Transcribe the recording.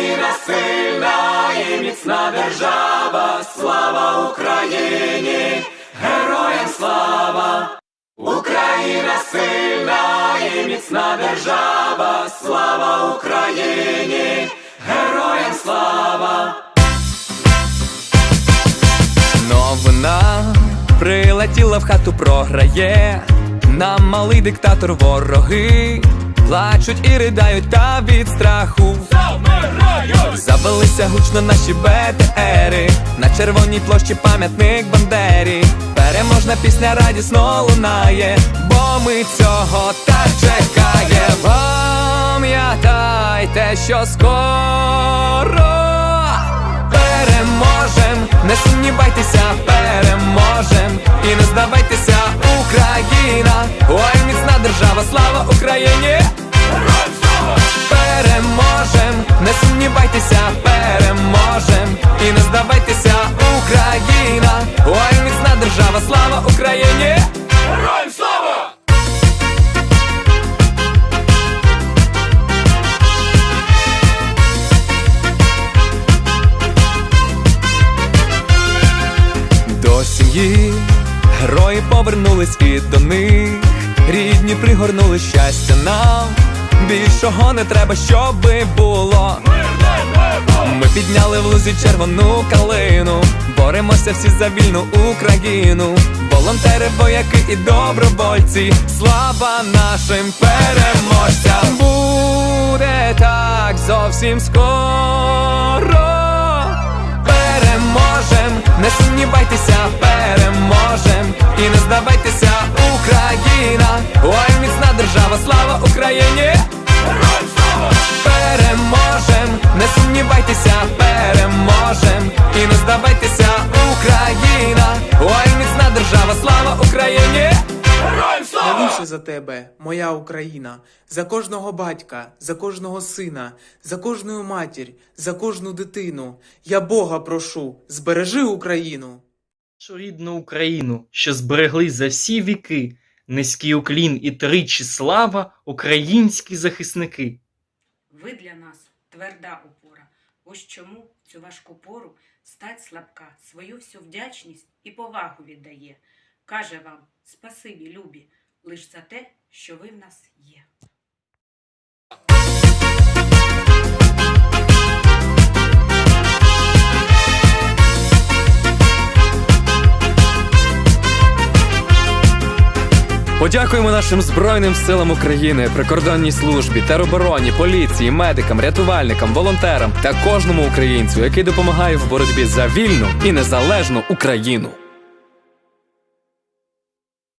Україна сильна і міцна держава, слава Україні, героям слава! Україна сильна і міцна держава, слава Україні, героям слава! Новина прилетіла в хату, програє. Нам малий диктатор вороги плачуть і ридають та від страху. Гучно наші БТРи На червоній площі пам'ятник Бандері. Переможна пісня радісно лунає, бо ми цього так чекаємо. Пам'ятайте, що скоро переможем, не сумнівайтеся, переможем. І не здавайтеся, Україна, ой, міцна держава, слава Україні! Переможем, не сумнівайтеся, слава Україні! Героям слава! До сім'ї герої повернулись і до них рідні пригорнули щастя нам. Більшого не треба, щоби було. Ми підняли в лузі червону калину, боремося всі за вільну Україну, волонтери, вояки і добровольці, слава нашим переможцям! Буде так зовсім скоро. Переможем, не сумнівайтеся, переможем і не здавайтеся, Україна, ой, міцна держава, слава Україні! Україні! Героям слава! за тебе, моя Україна, за кожного батька, за кожного сина, за кожну матір, за кожну дитину. Я Бога прошу, збережи Україну. нашу рідну Україну, що зберегли за всі віки, низький уклін і тричі слава, українські захисники. Ви для нас тверда опора. Ось чому в цю важку пору стать слабка свою всю вдячність і повагу віддає. Каже вам спасибі, любі, лиш за те, що ви в нас є. Подякуємо нашим Збройним силам України, прикордонній службі, теробороні, поліції, медикам, рятувальникам, волонтерам та кожному українцю, який допомагає в боротьбі за вільну і незалежну Україну.